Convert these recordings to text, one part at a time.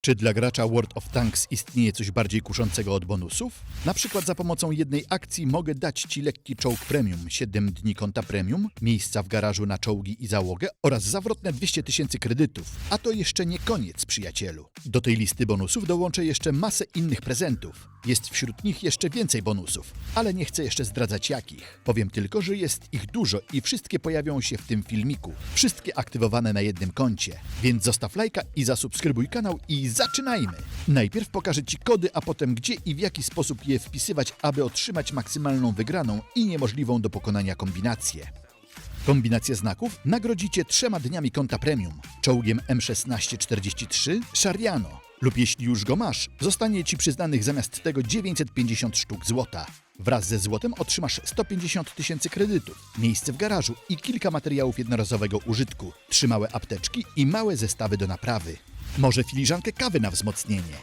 Czy dla gracza World of Tanks istnieje coś bardziej kuszącego od bonusów? Na przykład za pomocą jednej akcji mogę dać Ci lekki czołg premium, 7 dni konta premium, miejsca w garażu na czołgi i załogę oraz zawrotne 200 tysięcy kredytów. A to jeszcze nie koniec, przyjacielu. Do tej listy bonusów dołączę jeszcze masę innych prezentów. Jest wśród nich jeszcze więcej bonusów, ale nie chcę jeszcze zdradzać jakich. Powiem tylko, że jest ich dużo i wszystkie pojawią się w tym filmiku. Wszystkie aktywowane na jednym koncie. Więc zostaw lajka i zasubskrybuj kanał i zaczynajmy! Najpierw pokażę Ci kody, a potem gdzie i w jaki sposób je wpisywać, aby otrzymać maksymalną wygraną i niemożliwą do pokonania kombinację. Kombinację znaków nagrodzicie trzema dniami konta premium, czołgiem M1643 Shariano lub jeśli już go masz, zostanie Ci przyznanych zamiast tego 950 sztuk złota. Wraz ze złotem otrzymasz 150 tysięcy kredytów, miejsce w garażu i kilka materiałów jednorazowego użytku, trzy małe apteczki i małe zestawy do naprawy. Może filiżankę kawy na wzmocnienie.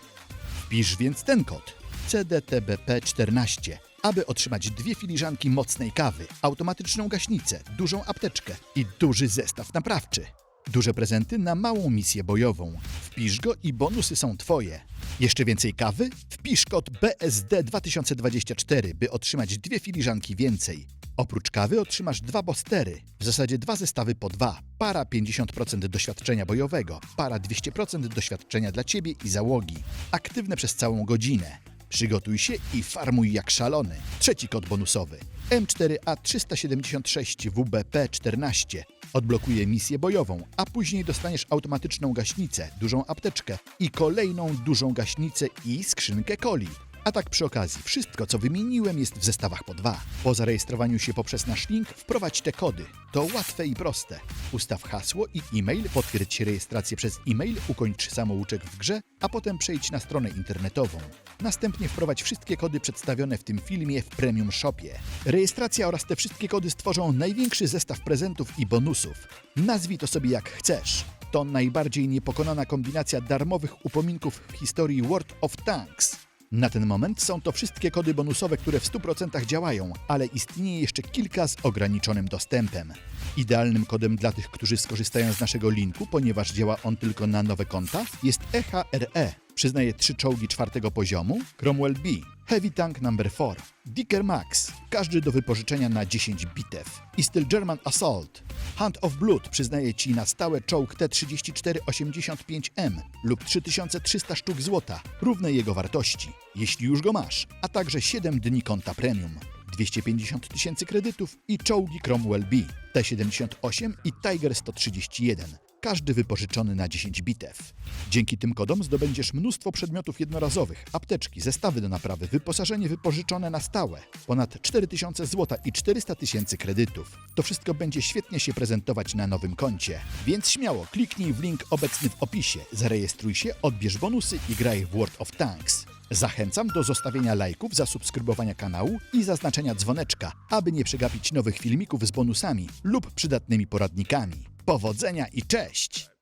Wpisz więc ten kod CDTBP14, aby otrzymać dwie filiżanki mocnej kawy, automatyczną gaśnicę, dużą apteczkę i duży zestaw naprawczy. Duże prezenty na małą misję bojową. Wpisz go i bonusy są Twoje. Jeszcze więcej kawy? Wpisz kod BSD2024, by otrzymać dwie filiżanki więcej. Oprócz kawy otrzymasz dwa bostery, w zasadzie dwa zestawy po dwa. Para 50% doświadczenia bojowego, para 200% doświadczenia dla Ciebie i załogi. Aktywne przez całą godzinę. Przygotuj się i farmuj jak szalony. Trzeci kod bonusowy. M4A376WBP14 odblokuje misję bojową, a później dostaniesz automatyczną gaśnicę, dużą apteczkę i kolejną dużą gaśnicę i skrzynkę coli. A tak przy okazji, wszystko co wymieniłem jest w zestawach po dwa. Po zarejestrowaniu się poprzez nasz link wprowadź te kody. To łatwe i proste. Ustaw hasło i e-mail, potwierdź rejestrację przez e-mail, ukończ samouczek w grze, a potem przejdź na stronę internetową. Następnie wprowadź wszystkie kody przedstawione w tym filmie w Premium Shopie. Rejestracja oraz te wszystkie kody stworzą największy zestaw prezentów i bonusów. Nazwij to sobie jak chcesz. To najbardziej niepokonana kombinacja darmowych upominków w historii World of Tanks. Na ten moment są to wszystkie kody bonusowe, które w 100% działają, ale istnieje jeszcze kilka z ograniczonym dostępem. Idealnym kodem dla tych, którzy skorzystają z naszego linku, ponieważ działa on tylko na nowe konta, jest E EHRE. Przyznaje trzy czołgi czwartego poziomu, Cromwell B, Heavy Tank No. 4, Dicker Max, każdy do wypożyczenia na 10 bitew. I styl German Assault. Hand of Blood przyznaje Ci na stałe czołg T-3485M lub 3300 sztuk złota, równe jego wartości, jeśli już go masz, a także 7 dni konta premium. 250 tysięcy kredytów i czołgi Cromwell B, T-78 i Tiger 131, każdy wypożyczony na 10 bitew. Dzięki tym kodom zdobędziesz mnóstwo przedmiotów jednorazowych, apteczki, zestawy do naprawy, wyposażenie wypożyczone na stałe, ponad 4000 złota i 400 tysięcy kredytów. To wszystko będzie świetnie się prezentować na nowym koncie. Więc śmiało kliknij w link obecny w opisie, zarejestruj się, odbierz bonusy i graj w World of Tanks. Zachęcam do zostawienia lajków, zasubskrybowania kanału i zaznaczenia dzwoneczka, aby nie przegapić nowych filmików z bonusami lub przydatnymi poradnikami. Powodzenia i cześć!